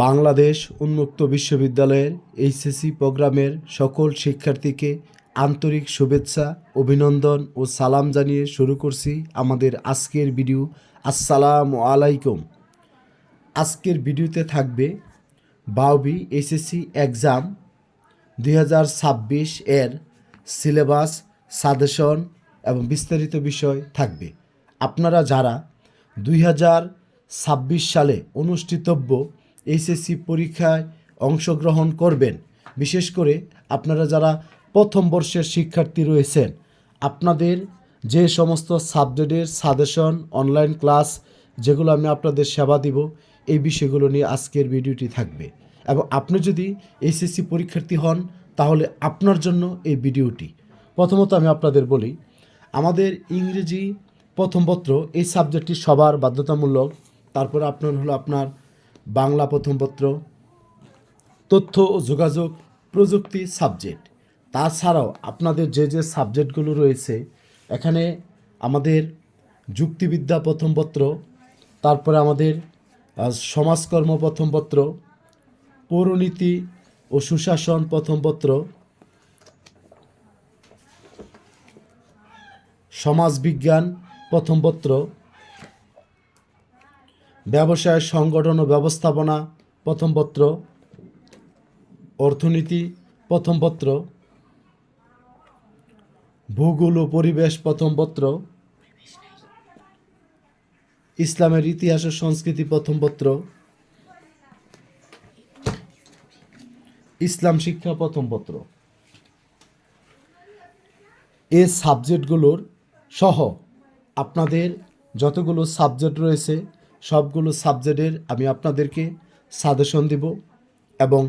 বাংলাদেশ উন্মুক্ত বিশ্ববিদ্যালয়ের এইচএসসি প্রোগ্রামের সকল শিক্ষার্থীকে আন্তরিক শুভেচ্ছা, অভিনন্দন ও সালাম জানিয়ে শুরু করছি আমাদের আজকের ভিডিও। আসসালামু আলাইকুম। আজকের ভিডিওতে থাকবে বাউবি এইচএসসি এক্সাম দুই হাজার ছাব্বিশ এর সিলেবাস, সাজেশন এবং বিস্তারিত বিষয় থাকবে। আপনারা যারা দুই হাজার ছাব্বিশ সালে অনুষ্ঠিতব্য এইচএসসি পরীক্ষায় অংশগ্রহণ করবেন। বিশেষ করে আপনারা যারা প্রথম বর্ষের শিক্ষার্থী রয়েছেন, আপনাদের যে সমস্ত সাবজেক্টের সাজেশন অনলাইন ক্লাস যেগুলো আমি আপনাদের সেবা দিব, এই বিষয়গুলো নিয়ে আজকের ভিডিওটি থাকবে। এবং আপনি যদি এইচএসসি পরীক্ষার্থী হন, তাহলে আপনার জন্য এই ভিডিওটি। প্রথমত আমি আপনাদের বলি, আমাদের ইংরেজি প্রথম পত্র, এই সাবজেক্টটি সবার বাধ্যতামূলক। তারপরে আপনার হলো আপনার বাংলা প্রথম পত্র, তথ্য ও যোগাযোগ প্রযুক্তি সাবজেক্ট। তাছাড়াও আপনাদের যে যে সাবজেক্টগুলো রয়েছে, এখানে আমাদের যুক্তিবিদ্যা প্রথম পত্র, তারপরে আমাদের সমাজকর্ম প্রথম পত্র, পৌরনীতি ও সুশাসন প্রথম পত্র, সমাজবিজ্ঞান প্রথম পত্র ব্যবসায় সংগঠন ও ব্যবস্থাপনা, প্রথম পত্র, অর্থনীতি, প্রথম পত্র, ভূগোল ও পরিবেশ, প্রথম পত্র, ইসলামের ইতিহাস ও সংস্কৃতি, প্রথম পত্র, ইসলাম শিক্ষা, প্রথম পত্র। এই সাবজেক্টগুলোর সহ আপনাদের যতগুলো সাবজেক্ট রয়েছে সবগুলো সাবজেক্টের আমি আপনাদেরকে সাজেশন দিব এবং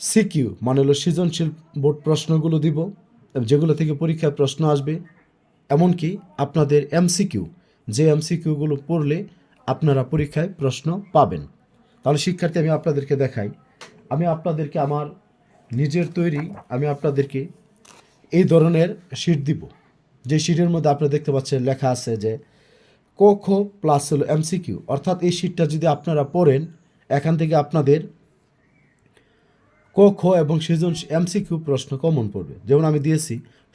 সিকিউ মানে হলো সৃজনশীল বোর্ড প্রশ্নগুলো দিব যেগুলো থেকে পরীক্ষায় প্রশ্ন আসবে, এমনকি আপনাদের এমসিকিউ, যে এমসিকিউগুলো পড়লে আপনারা পরীক্ষায় প্রশ্ন পাবেন। তাহলে শিক্ষার্থী, আমি আপনাদেরকে দেখাই। আমি আপনাদেরকে আমার নিজের তৈরি, আমি আপনাদেরকে এই ধরনের শিট দিব। যে শিটের মধ্যে আপনারা দেখতে পাচ্ছেন লেখা আছে যে ক খ প্লাস হলো এমসিকিউ অর্থাৎ এই শিটটা যদি আপনারা পড়েন, এখান থেকে আপনাদের ক খ এবং সৃজন এমসিকিউ প্রশ্ন কমন পড়বে। যেমন আমি দিয়েছি,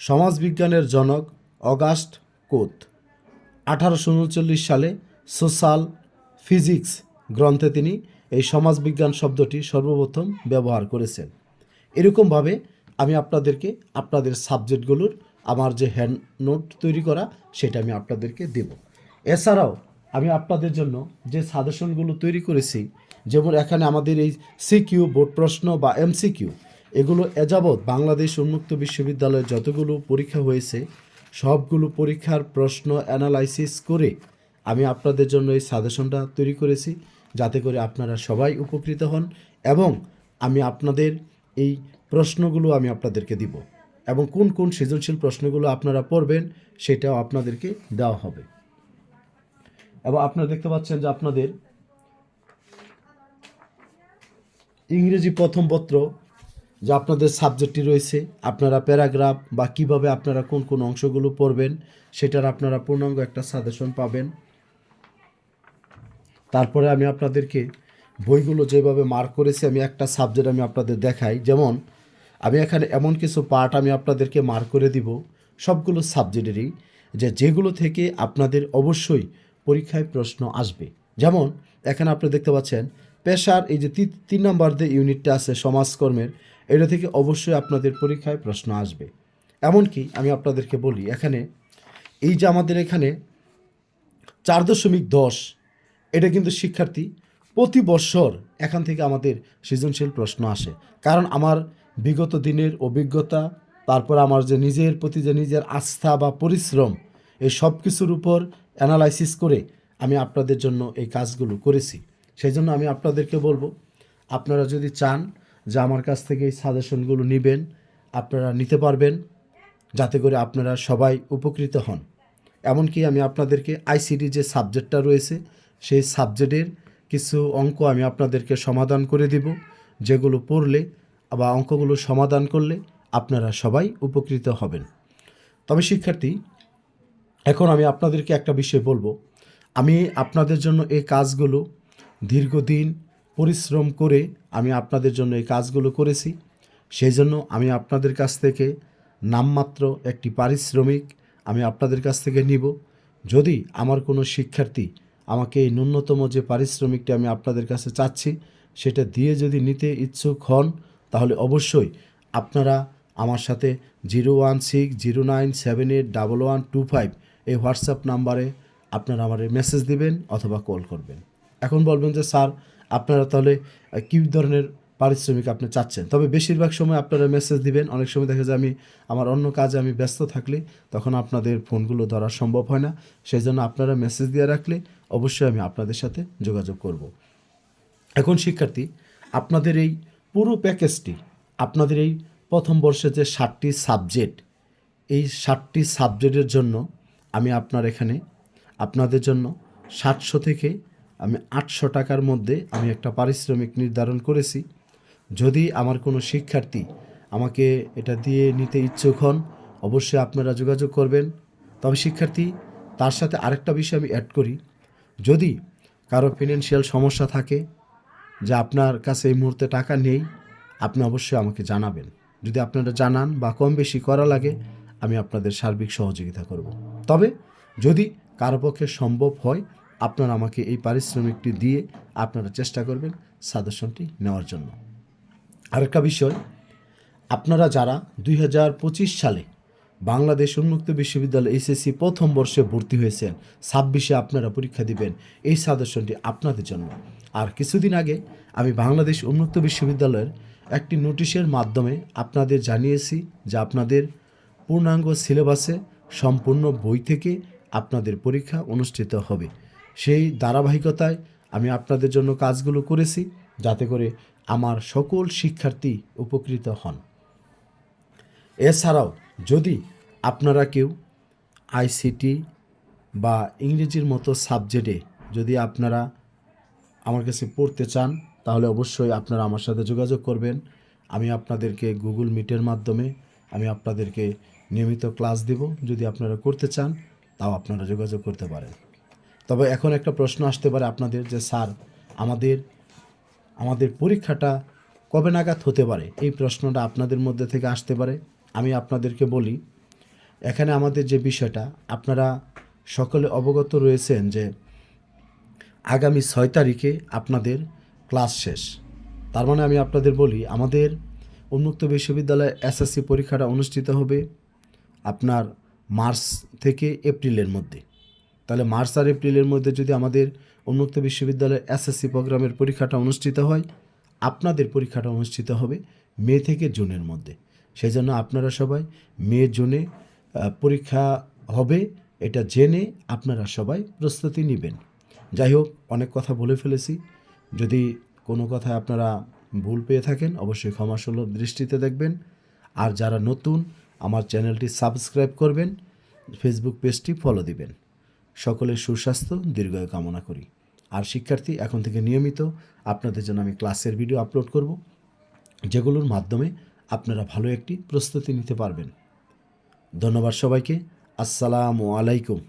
সমাজবিজ্ঞানের জনক অগাস্ট কোত, আঠারোশো উনচল্লিশ সালে সোশ্যাল ফিজিক্স গ্রন্থে তিনি এই সমাজবিজ্ঞান শব্দটি সর্বপ্রথম ব্যবহার করেছেন। এরকমভাবে আমি আপনাদেরকে আপনাদের সাবজেক্টগুলোর আমার যে হ্যান্ড নোট তৈরি করা, সেটা আমি আপনাদেরকে দেব। এছাড়াও আমি আপনাদের জন্য যে সাজেশনগুলো তৈরি করেছি, যেমন এখানে আমাদের এই সিকিউ বোর্ড প্রশ্ন বা এমসিকিউ এগুলো এযাবৎ বাংলাদেশ উন্মুক্ত বিশ্ববিদ্যালয়ে যতগুলো পরীক্ষা হয়েছে, সবগুলো পরীক্ষার প্রশ্ন অ্যানালাইসিস করে আমি আপনাদের জন্য এই সাজেশনটা তৈরি করেছি, যাতে করে আপনারা সবাই উপকৃত হন এবং আমি আপনাদের এই প্রশ্নগুলো আমি আপনাদেরকে দিব এবং কোন কোন সৃজনশীল প্রশ্নগুলো আপনারা পড়বেন সেটাও আপনাদেরকে দেওয়া হবে। এবং আপনারা দেখতে পাচ্ছেন যে আপনাদের ইংরেজি প্রথম পত্র যে আপনাদের সাবজেক্টটি রয়েছে, আপনারা প্যারাগ্রাফ বা কীভাবে আপনারা কোন কোন অংশগুলো পড়বেন, সেটার আপনারা পূর্ণাঙ্গ একটা সাজেশন পাবেন। তারপরে আমি আপনাদেরকে বইগুলো যেভাবে মার্ক করেছি, আমি একটা সাবজেক্ট আমি আপনাদের দেখাই। যেমন, আমি এখানে এমন কিছু পার্ট আমি আপনাদেরকে মার্ক করে দিব, সবগুলো সাবজেক্টেরই, যে যেগুলো থেকে আপনাদের অবশ্যই পরীক্ষায় প্রশ্ন আসবে। যেমন, এখানে আপনি দেখতে পাচ্ছেন, পেশার এই যে তিন নম্বর যে ইউনিটটা আছে সমাজকর্মের, এটা থেকে অবশ্যই আপনাদের পরীক্ষায় প্রশ্ন আসবে। এমনকি আমি আপনাদেরকে বলি, এখানে এই যে আমাদের এখানে চার দশমিক দশ, এটা কিন্তু শিক্ষার্থী প্রতি বছর এখান থেকে আমাদের সৃজনশীল প্রশ্ন আসে। কারণ আমার বিগত দিনের অভিজ্ঞতা, তারপর আমার যে নিজের প্রতি যে নিজের আস্থা বা পরিশ্রম, এই সব কিছুর উপর অ্যানালাইসিস করে আমি আপনাদের জন্য এই কাজগুলো করেছি। সেই জন্য আমি আপনাদেরকে বলব, আপনারা যদি চান যে আমার কাছ থেকে এই সাজেশনগুলো নেবেন, আপনারা নিতে পারবেন, যাতে করে আপনারা সবাই উপকৃত হন। এমনকি আমি আপনাদেরকে আইসিডি যে সাবজেক্টটা রয়েছে, সেই সাবজেক্টের কিছু অঙ্ক আমি আপনাদেরকে সমাধান করে দিব, যেগুলো পড়লে বা অঙ্কগুলো সমাধান করলে আপনারা সবাই উপকৃত হবেন। তবে শিক্ষার্থী এখন আমি আপনাদেরকে একটা বিষয় বলব। আমি আপনাদের জন্য এই কাজগুলো দীর্ঘদিন পরিশ্রম করে আমি আপনাদের জন্য এই কাজগুলো করেছি। সেই জন্য আমি আপনাদের কাছ থেকে নামমাত্র একটি পারিশ্রমিক আমি আপনাদের কাছ থেকে নিব। যদি আমার কোনো শিক্ষার্থী আমাকে এই ন্যূনতম যে পারিশ্রমিকটি আমি আপনাদের কাছে চাচ্ছি, সেটা দিয়ে যদি নিতে ইচ্ছুক হন, তাহলে অবশ্যই আপনারা আমার সাথে zero one six zero nine seven eight double one two five এই হোয়াটসঅ্যাপ নাম্বারে আপনারা আমার মেসেজ দিবেন অথবা কল করবেন। এখন বলবেন যে, স্যার, আপনারা তাহলে কী ধরনের পারিশ্রমিক আপনি চাচ্ছেন? তবে বেশিরভাগ সময় আপনারা মেসেজ দিবেন। অনেক সময় দেখা যায় আমি, আমার অন্য কাজে আমি ব্যস্ত থাকলে তখন আপনাদের ফোনগুলো ধরা সম্ভব হয় না। সেই জন্য আপনারা মেসেজ দিয়ে রাখলে অবশ্যই আমি আপনাদের সাথে যোগাযোগ করব। এখন শিক্ষার্থী, আপনাদের এই পুরো প্যাকেজটি আপনাদের এই প্রথম বর্ষে যে ষাটটি সাবজেক্ট এই ষাটটি সাবজেক্টের জন্য আমি আপনার এখানে, আপনাদের জন্য সাতশো থেকে আমি আটশো টাকার মধ্যে আমি একটা পারিশ্রমিক নির্ধারণ করেছি। যদি আমার কোনো শিক্ষার্থী আমাকে এটা দিয়ে নিতে ইচ্ছুক হন, অবশ্যই আপনারা যোগাযোগ করবেন। তবে শিক্ষার্থী, তার সাথে আরেকটা বিষয় আমি অ্যাড করি। যদি কারও ফিনান্সিয়াল সমস্যা থাকে, যে আপনার কাছে এই মুহূর্তে টাকা নেই, আপনি অবশ্যই আমাকে জানাবেন। যদি আপনারা জানান বা কম বেশি করা লাগে, আমি আপনাদের সার্বিক সহযোগিতা করব। তবে যদি কারও পক্ষে সম্ভব হয়, আপনারা আমাকে এই পারিশ্রমিকটি দিয়ে আপনারা চেষ্টা করবেন সাজেশনটি নেওয়ার জন্য। আরেকটা বিষয়, আপনারা যারা দুই হাজার পঁচিশ সালে বাংলাদেশ উন্মুক্ত বিশ্ববিদ্যালয় এসএসসি প্রথম বর্ষে ভর্তি হয়েছেন, ছাব্বিশে আপনারা পরীক্ষা দিবেন, এই সাজেশনটি আপনাদের জন্য। আর কিছুদিন আগে আমি বাংলাদেশ উন্মুক্ত বিশ্ববিদ্যালয়ের একটি নোটিশের মাধ্যমে আপনাদের জানিয়েছি যে আপনাদের পূর্ণাঙ্গ সিলেবাসে সম্পূর্ণ বই থেকে আপনাদের পরীক্ষা অনুষ্ঠিত হবে। সেই ধারাবাহিকতায় আমি আপনাদের জন্য কাজগুলো করেছি যাতে করে আমার সকল শিক্ষার্থী উপকৃত হন। এছাড়াও যদি আপনারা কেউ আইসিটি বা ইংরেজির মতো সাবজেক্টে যদি আপনারা আমার কাছে পড়তে চান, তাহলে অবশ্যই আপনারা আমার সাথে যোগাযোগ করবেন। আমি আপনাদেরকে গুগল মিটের মাধ্যমে আমি আপনাদেরকে নিয়মিত ক্লাস দেব। যদি আপনারা করতে চান, তাও আপনারা যোগাযোগ করতে পারেন। তবে এখন একটা প্রশ্ন আসতে পারে আপনাদের যে, স্যার, আমাদের আমাদের পরীক্ষাটা কবে নাগাদ হতে পারে? এই প্রশ্নটা আপনাদের মধ্যে থেকে আসতে পারে। আমি আপনাদেরকে বলি, এখানে আমাদের যে বিষয়টা, আপনারা সকলে অবগত রয়েছেন যে, আগামী ছয় তারিখে আপনাদের ক্লাস শেষ। তার মানে আমি আপনাদের বলি, আমাদের উন্মুক্ত বিশ্ববিদ্যালয়ে এসএসসি পরীক্ষাটা অনুষ্ঠিত হবে আপনার মার্চ থেকে এপ্রিলের মধ্যে। তাহলে মার্চ আর এপ্রিলের মধ্যে যদি আমাদের উন্মুক্ত বিশ্ববিদ্যালয়ের এসএসসি প্রোগ্রামের পরীক্ষাটা অনুষ্ঠিত হয়, আপনাদের পরীক্ষাটা অনুষ্ঠিত হবে মে থেকে জুনের মধ্যে। সেই জন্য আপনারা সবাই মে, জুনে পরীক্ষা হবে, এটা জেনে আপনারা সবাই প্রস্তুতি নেবেন। যাই হোক, অনেক কথা বলে ফেলেছি। যদি কোনো কথায় আপনারা ভুল পেয়ে থাকেন, অবশ্যই ক্ষমাসুলভ দৃষ্টিতে দেখবেন। আর যারা নতুন, আমার চ্যানেলটি সাবস্ক্রাইব করবেন, ফেসবুক পেজটি ফলো দিবেন। সকলের সুস্বাস্থ্য, দীর্ঘায়ু কামনা করি। আর শিক্ষার্থী, এখন থেকে নিয়মিত আপনাদের জন্য আমি ক্লাসের ভিডিও আপলোড করব, যেগুলোর মাধ্যমে আপনারা ভালো একটি প্রস্তুতি নিতে পারবেন। ধন্যবাদ সবাইকে। আসসালামু আলাইকুম।